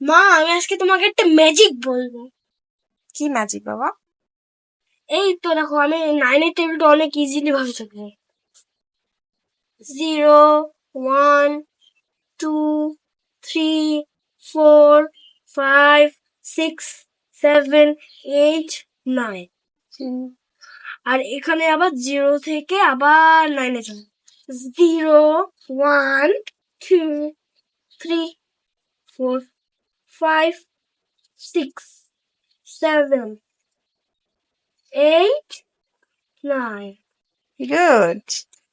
মা আমি আজকে তোমাকে একটা ম্যাজিক বলব। কি ম্যাজিক বাবা? এই তো দেখো আমি নাইনের টেবিলটা অনেক ইজিলি ভাবে থাকব zero one two three four five six seven eight nine আর এখানে আবার জিরো থেকে আবার নাইনে যাবে। Zero one two three four five six seven eight nine good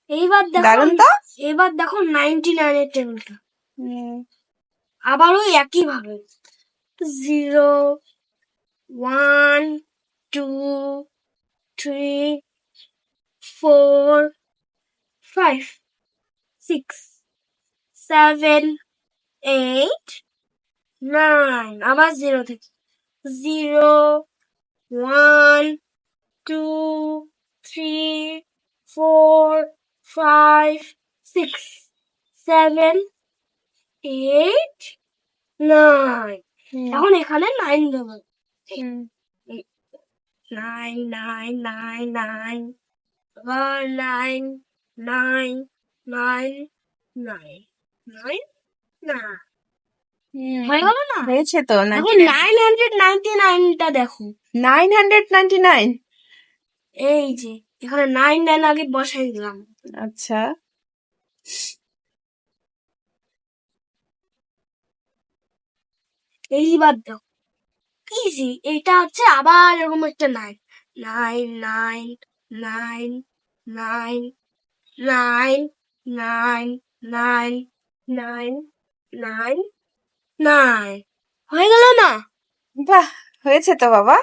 এইবার দেখো তো? এবার দেখো নাইনটি নাইনের টেবিলটা আবারও একই ভাবে zero one two three four five six seven eight nine আবার জিরো থেকে zero one two three four five six seven eight nine এখন এখানে নাইন দেবো। নাইন নাইন নাইন নাইন আবার nine nine nine nine nine না হয়ে। গেল না? হয়েছে তো এখন নাইন হান্ড্রেড নাইনটি নাইনটা দেখো। নাইন হান্ড্রেড নাইনটি নাইন এই যে এখানে নাইন নাইন আগে বসাই দিলাম। আচ্ছা। এইবার দেখো। ইজি এটা হচ্ছে আবার এরকম একটা nine nine nine nine nine nine nine nine nine nine nine হয়ে গেল না? বাহ হয়েছে তো বাবা।